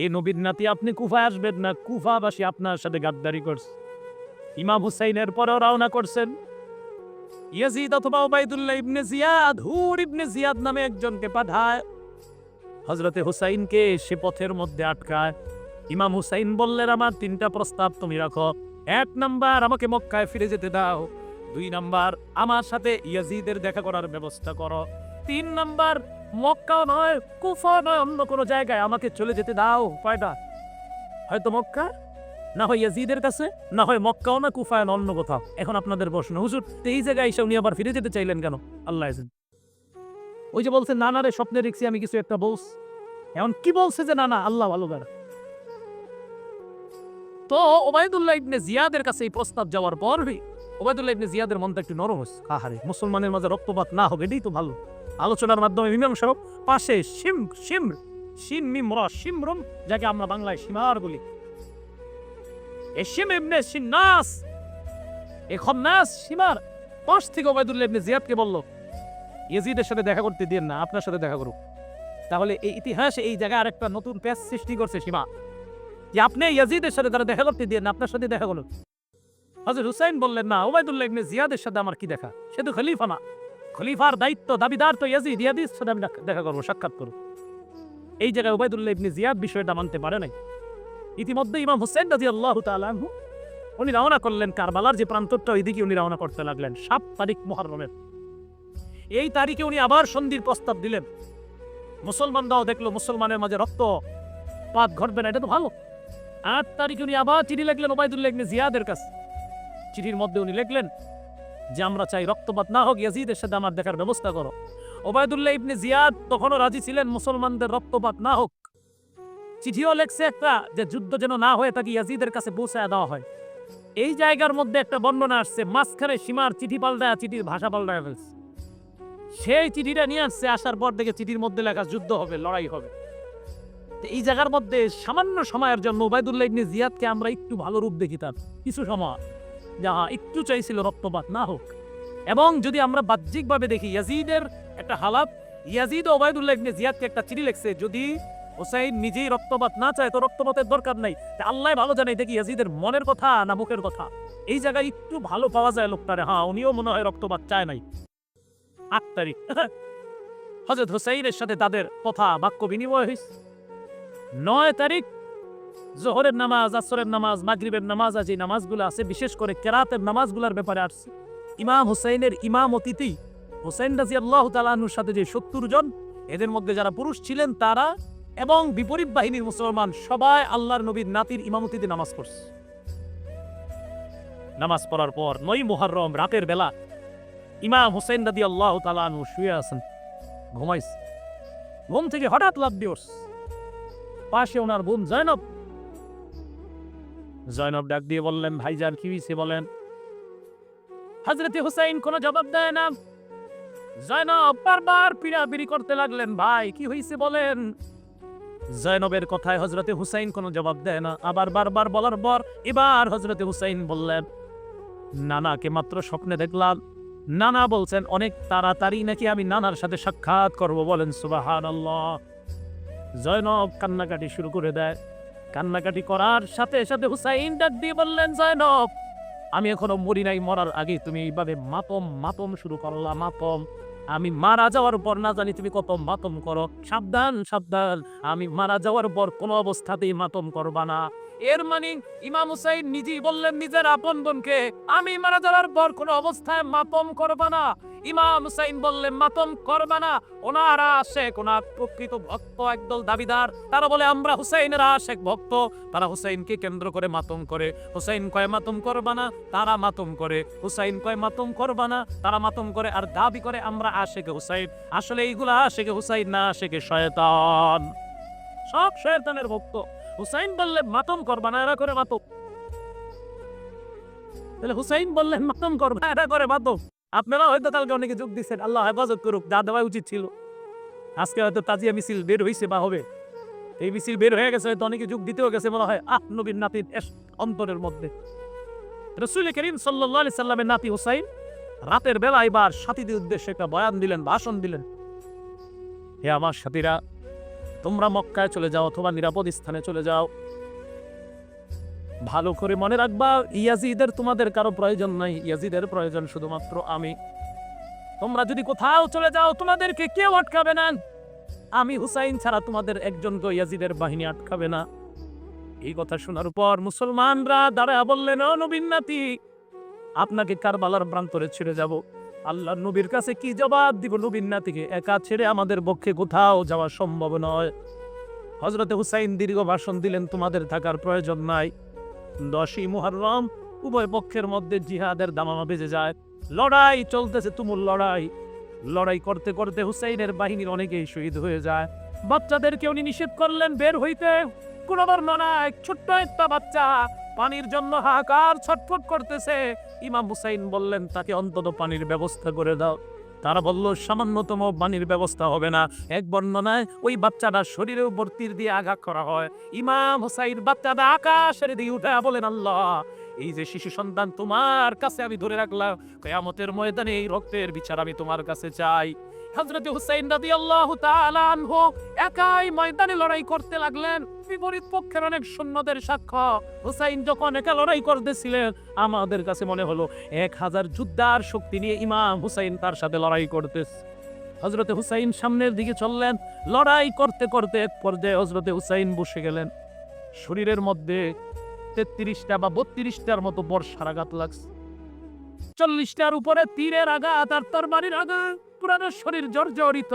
এই নবীর নাতি, আপনি কুফায় আসবেন না। কুফাবাসী আপনার সাথে গাদ্দারি করছে। ইমাম হুসাইনের পরেও রওনা করছেন। ইয়াজিদ অথবা ওবাইদুল্লাহ ইবনে জিয়াদ, হুর ইবনে জিয়াদ নামে একজনকে পাঠায়। হজরতে হুসাইনকে সে পথের মধ্যে আটকায়। ইমাম হুসাইন বললেন, আমার তিনটা প্রস্তাব তুমি রাখো। এক নাম্বার, আমাকে মক্কায় ফিরে যেতে দাও। দুই নাম্বার, আমার সাথে ইয়াজিদের দেখা করার ব্যবস্থা করো। তিন নাম্বার মক্কা নয় কুফা নয় অন্য কোনো জায়গায় আমাকে চলে যেতে দাও কয়টা হয়তো মক্কা? না হয় ইয়াজিদের কাছে? না হয় মক্কাও না, কুফায় না, অন্য কোথাও? এখন আপনাদের প্রশ্ন, হুজুর এই জায়গায় এসে উনি আবার ফিরে যেতে চাইলেন কেন? আল্লাহ ওই যে বলছে না না রে, স্বপ্নে দেখছি আমি কিছু একটা বলস এখন কি বলছে যে, না না, আল্লাহ ভালো করে তো ওবায়দুল্লাহ ইবনে জিয়াদের কাছে এই প্রস্তাব যাওয়ার পর ওবায়দুল্লাহ ইবনে জিয়াদের একটু নরম আহারে, মুসলমানের মাঝে রক্তপাত না হবে এটাই তো ভালো। আলোচনার মাধ্যমে পাশে সিম সিম যাকে আমরা বাংলায় সীমার বলি। ইবনে এ খন্নাস সীমার পাশ থেকে ওবায়দুল্লাহ ইবনে জিয়াদকে বলল, ইয়াজিদের সাথে দেখা করতে দিন না, আপনার সাথে দেখা করুক। তাহলে এই ইতিহাসে এই জায়গায় আরেকটা নতুন প্যাচ সৃষ্টি করছে সীমা যে আপনি ইয়াজিদের সাথে তারা দেখা করতে দিয়ে না, আপনার সাথে দেখা করুন হজরত হুসাইন বললেন, না ওবায়দুল্লাহ ইবনে জিয়াদের সাথে আমার কি দেখা? সে তো খলিফা না। খলিফার দায়িত্ব দাবিদার তো ইয়াজিদ। ইয়াদির সাথে আমি দেখা- করব, সাক্ষাৎ করব। এই জায়গায় ওবায়দুল্লাহ ইবনে জিয়াদ বিষয়টা মানতে পারে নাই। ইতিমধ্যে ইমাম হুসেন রাজি আল্লাহ তালু উনি রওনা করলেন কারবালার যে প্রান্তরটা, ওইদিকে উনি রওনা করতে লাগলেন, সাত তারিখ মহরমের এই তারিখে উনি আবার সন্ধির প্রস্তাব দিলেন। মুসলমানরাও দেখল মুসলমানের মাঝে রক্ত পাত ঘটবে না, এটা তো ভালো। আট তারিখে উনি আবার চিঠি লাগলেন ওবায়দুল্লাহ ইবনে জিয়াদের কাছে। চিঠির মধ্যে উনি লিখলেন, যে আমরা চাই রক্তপাত না হোক, ইয়াজিদের সাথে আমার দেখার ব্যবস্থা করো। ওবায়দুল্লাহ ইবনে জিয়াদ তখনও রাজি ছিলেন, মুসলমানদের রক্তপাত না হোক। চিঠিও লেখছে একটা, যে যুদ্ধ যেন না হয়ে, তাকে ইয়াজিদের কাছে পৌঁছায় দেওয়া হয়। এই জায়গার মধ্যে একটা বর্ণনা আসছে, মাঝখানে সীমার চিঠি পাল্টায় চিঠির ভাষা পাল্টায় ফেলছে। সেই চিঠিটা নিয়ে আসছে, আসার পর থেকে চিঠির মধ্যে লেখা, যুদ্ধ হবে, লড়াই হবে। এই জায়গার মধ্যে সামান্য সময়ের জন্য ওবায়দুল্লাহ ইবনে জিয়াদকে আমরা একটু ভালো রূপ দেখিতাম কিছু সময়। যা একটু চাইছিল রক্তপাত, না হোক। এবং যদি আমরা বাহ্যিকভাবে দেখি, ইয়াজিদের একটা হালাত, ইয়াজিদ ওবায়দুল্লাহ ইবনে জিয়াদকে একটা চিঠি লিখছে, যদি হোসাইন নিজেই রক্তপাত না চায়, তো রক্তপাতের দরকার নাই। আল্লাহ ভালো জানে, দেখি ইয়াজিদের মনের কথা না মুখের কথা। এই জায়গায় একটু ভালো পাওয়া যায় লোকটারে। হ্যাঁ উনিও মনে হয় রক্তপাত চায় নাই। আট তারিখ। হজরত হোসাইনের সাথে তাদের কথা, বাক্য বিনিময় হয়েছে নয় তারিখ জোহরের নামাজ, আসরের নামাজ, মাগরিবের নামাজ আজ এই নামাজগুলো আছে, বিশেষ করে কেরাতের নামাজগুলোর ব্যাপারে আসছে। ইমাম হুসাইনের ইমাম অতিথি হোসেন রাজি আল্লাহ তালানুর সাথে যে সত্তর জন, এদের মধ্যে যারা পুরুষ ছিলেন, তারা এবং বিপরীত বাহিনীর মুসলমান সবাই আল্লাহর নবীর নাতির ইমামতিতে নামাজ পড়ছে। নামাজ পড়ার পর নই মোহরম রাতের বেলা ইমাম হোসেন রাদি আল্লাহ তালানু শুয়ে আছেন, ঘুমাইছে। ঘুম থেকে হঠাৎ লাভ দিওস পাশে ওনার বোন জয়নব জয়নব ডাক দিয়ে বললেন, ভাইজান, কি হয়েছে বলেন? হজরতে হুসাইন কোনো জবাব দেয় না। জয়নব বারবার পিড়াপিড়ি করতে লাগলেন, ভাই, কি হয়েছে বলেন? জয়নবের কথায় হজরতে হুসাইন কোনো জবাব দেয় না। আবার বারবার বলার পর এবার হজরতে হুসাইন বললেন, নানাকে মাত্র স্বপ্নে দেখলাম। নানা বলছেন, অনেক তাড়াতাড়ি নাকি আমি নানার সাথে সাক্ষাৎ করব বলেন সুবাহান জয়নব কান্নাকাটি শুরু করে দেয়। কান্নাকাটি করার সাথে সাথে হুসাইন ডাক দিয়ে বললেন, জয়নব, আমি এখনও মরি নাই, মরার আগে তুমি এইভাবে মাতম মাতম শুরু করলা, মাতম। আমি মারা যাওয়ার পর না জানি তুমি কত মাতম করো। সাবধান সাবধান, আমি মারা যাওয়ার পর কোনো অবস্থাতেই মাতম করবা না। এর মানে ইমাম হুসাইন নিজেই বললেন নিজের আপন বোনকে, আমি মারা যাওয়ার পর কোনো অবস্থায় মাতম করবা না। ইমাম হুসাইন বললেন, মাতম করবা না। ওনারা ওনার প্রকৃত ভক্ত একদল দাবিদার। তারা বলে, আমরা হুসাইনের আশেক ভক্ত। তারা হুসাইনকে কেন্দ্র করে মাতম করে। হুসাইন কয়, মাতম করবা না? তারা মাতম করে। হুসাইন কয়, মাতম করবা না? তারা মাতম করে। আর দাবি করে, আমরা আশেকে হুসাইন। আসলে এইগুলা আশেকে হুসাইন না, আশেকে শয়তান। সব শয়তানের ভক্ত। হুসাইন বললে মাতম করবা না, এরা করে মাতম। তাহলে হুসাইন বললেন মাতম করবা, এরা করে মাতম। আপনারা হয়তো কালকে অনেকে যোগ দিচ্ছেন আল্লাহ হেফাজত করুক, যা দেওয়া উচিত ছিল। আজকে হয়তো তাজিয়া মিছিল বের হয়েছে বা হবে। এই মিছিল বের হয়ে গেছে, হয়তো অনেকে যোগ দিতেও গেছে, মনে হয়, আহ, নবীর নাতির অন্তরের মধ্যে। রসুল করিম সাল্লাহ সাল্লামের নাতি হুসাইন রাতের বেলা এবার সাথীদের উদ্দেশ্যে একটা বয়ান দিলেন ভাষণ দিলেন। হে আমার সাথীরা তোমরা মক্কায় চলে যাও অথবা নিরাপদ স্থানে চলে যাও। ভালো করে মনে রাখবা, ইয়াজিদের তোমাদের কারও প্রয়োজন নাই। ইয়াজিদের প্রয়োজন শুধুমাত্র আমি। তোমরা যদি কোথাও চলে যাও, তোমাদেরকে কেউ আটকাবে না। আমি হুসাইন ছাড়া তোমাদের একজন ইয়াজিদের বাহিনী আটকাবে না। এই কথা শোনার পর মুসলমানরা দাঁড়ায় বললেন, "ও নবীন নাতি, আপনাকে কারবালার প্রান্তরে ছেড়ে যাব। আল্লাহ নবীর কাছে কি জবাব দিব নবীন নাতিকে? একা ছেড়ে আমাদের পক্ষে কোথাও যাওয়া সম্ভব নয়। হজরতে হুসাইন দীর্ঘ ভাষণ দিলেন, তোমাদের থাকার প্রয়োজন নাই। দশই মুহররম, উভয় পক্ষের মধ্যে জিহাদের দামামা বেজে যায়। লড়াই চলতেছে তুমুল লড়াই। লড়াই করতে করতে হুসাইনের বাহিনীর অনেকেই শহীদ হয়ে যায়। বাচ্চাদেরকে উনি নিষেধ করলেন, বের হইতে। কোন বর্ণনায় ছোট্ট একটা বাচ্চা পানির জন্য হাহাকার ছটফট করতেছে। ইমাম হুসাইন বললেন, তাকে অন্তত পানির ব্যবস্থা করে দাও। তারা বলল, সামান্যতম পানির ব্যবস্থা হবে না। এক বর্ণনায়, ওই বাচ্চাটা শরীরে উপর তীর দিয়ে আঘাত করা হয়। ইমাম হুসাইন বাচ্চাটা আকাশের দিয়ে উঠে বলেন, আল্লাহ, এই যে শিশু সন্তান তোমার কাছে আমি ধরে রাখলাম। কেয়ামতের ময়দানে এই রক্তের বিচার আমি তোমার কাছে চাই। হযরত হুসাইন রাদিয়াল্লাহু তাআলা আনহু একাই ময়দানে লড়াই করতে লাগলেন। বিপরীত পক্ষের অনেক সৈন্যদের সাক্ষ্য। হুসাইন যখন একা লড়াই করতেছিলেন, আমাদের কাছে মনে হলো এক হাজার যুদ্ধার শক্তি নিয়ে ইমাম হুসাইন তার সাথে লড়াই করতেছে। হজরতে হুসাইন সামনের দিকে চললেন, লড়াই করতে করতে এক পর্যায়ে হজরতে হুসাইন বসে গেলেন। শরীরের মধ্যে তেত্রিশটা বা বত্রিশটার মতো বর্ষার আঘাত লাগছে। চল্লিশটার উপরে তীরের আঘাত আর তরবারির আঘাত। পুরানো শরীর জর্জরিত।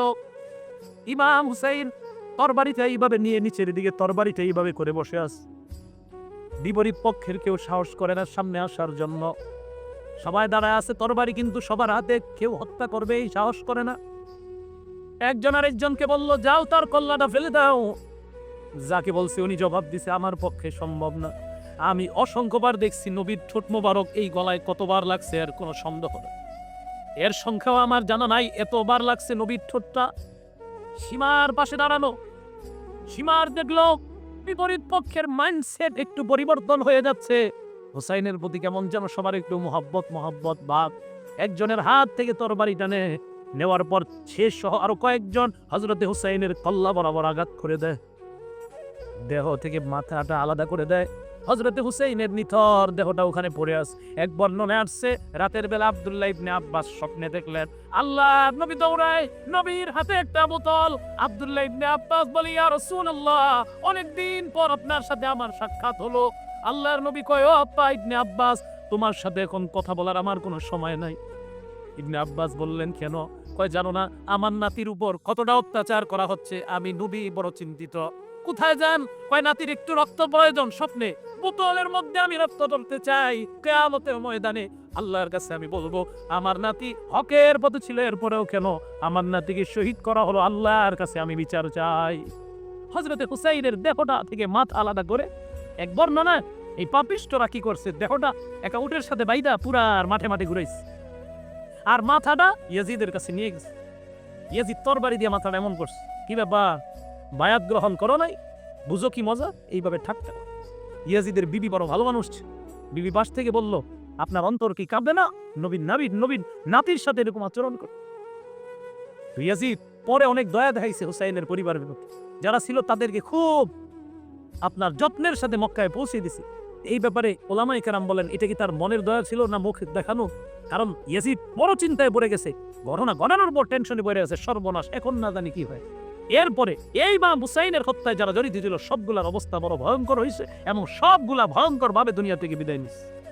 ইমাম হুসাইন তরবারিটা এইভাবে নিয়ে নিচের দিকে তরবারিটা এইভাবে করে বসে আছে। বিপরীত পক্ষের কেউ সাহস করে না সামনে আসার জন্য। সবাই দাঁড়ায় আছে, তরবারি কিন্তু সবার হাতে, কেউ হত্যা করবে এই সাহস করে না। একজন আর একজনকে বলল, যাও তার কল্লাটা ফেলে দাও। যাকে বলছে, উনি জবাব দিছে, আমার পক্ষে সম্ভব না। আমি অসংখ্যবার দেখছি নবীর ঠোঁট মোবারক এই গলায় কতবার লাগছে, আর কোনো সন্দেহ নেই। এর সংখ্যাও আমার জানা নাই, এতবার লাগছে নবীর ঠোঁটটা। সীমার পাশে দাঁড়ানো। সীমার দেখল, বিপরীত পক্ষের মাইন্ডসেট একটু পরিবর্তন হয়ে যাচ্ছে। হুসাইনের প্রতি কেমন যেন সবার একটু মোহাব্বত মোহাব্বত ভাব। একজনের হাত থেকে তরবারি টানে নেওয়ার পর শেষ সহ আরও কয়েকজন হজরতে হুসাইনের কল্লা বরাবর আঘাত করে দেয়। দেহ থেকে মাথাটা আলাদা করে দেয়। হজরতে হুসেইনের নিথর দেহটা ওখানে পড়ে আছে। এক বর্ণনে আসছে, রাতের বেলা আব্দুল্লাহ ইবনে আব্বাস স্বপ্নে দেখলেন, আল্লাহ, নবী দৌড়ায়, নবীর হাতে একটা বোতল। আব্দুল্লাহ ইবনে আব্বাস বলি, ইয়া রাসূলুল্লাহ অনেক দিন পর আপনার সাথে আমার সাক্ষাৎ হলো। আল্লাহর নবী কয়, ও ইবনে আব্বাস, তোমার সাথে এখন কথা বলার আমার কোনো সময় নাই। ইবনে আব্বাস বললেন, কেন? কয়, জানো না, আমার নাতির উপর কতটা অত্যাচার করা হচ্ছে, আমি নবী, বড় চিন্তিত। কোথায় যান? কয় নাতির একটু রক্ত প্রয়োজন স্বপ্নে। বোতলের মধ্যে আমি রক্ত ধরতে চাই। কেয়ামতের ময়দানে আল্লাহর কাছে আমি বলব, আমার নাতি হকের পথে ছিল, এরপরেও কেন? আমার নাতিকে শহীদ করা হলো আল্লাহর কাছে, আমি বিচার চাই। হজরতে হুসাইনের দেহটা থেকে মাথা আলাদা করে এক বর্ণনা, এই পাপিষ্টরা কি করছে? দেহটা একা উটের সাথে বাইদা পুরার মাঠে মাঠে ঘুরাইছে। আর মাথাটা ইয়াজিদের কাছে নিয়ে গেছে। ইয়াজিদ তরবারি দিয়ে মাথাটা এমন করছে। কি ব্যাপার? বায়াত গ্রহণ করো নাই, বুঝো কি মজা? এইভাবে ঠাকতে ইয়াজিদের বিবি বড় ভালো মানুষ। বিবি পাশ থেকে বলল, আপনার অন্তর কি কাঁপবে না? নবীন নাবিন নবীন নাতির সাথে এরকম আচরণ করে ইয়াজিদ পরে অনেক দয়া দেখাইছে হুসাইনের পরিবারের প্রতি। যারা ছিল তাদেরকে খুব আপনার যত্নের সাথে মক্কায় পৌঁছে দিছে। এই ব্যাপারে ওলামাই কারাম বলেন, এটা কি তার মনের দয়া ছিল না মুখ দেখানো? কারণ ইয়াজিদ বড় চিন্তায় পড়ে গেছে। ঘটনা গণানোর পর টেনশনে পড়ে গেছে সর্বনাশ, এখন না জানি কি হয়। এরপরে এই মা হুসাইনের হত্যায় যারা জড়িত ছিল, সবগুলার অবস্থা বড় ভয়ঙ্কর হয়েছে এবং সবগুলা ভয়ঙ্কর ভাবে দুনিয়া থেকে বিদায় নিচ্ছে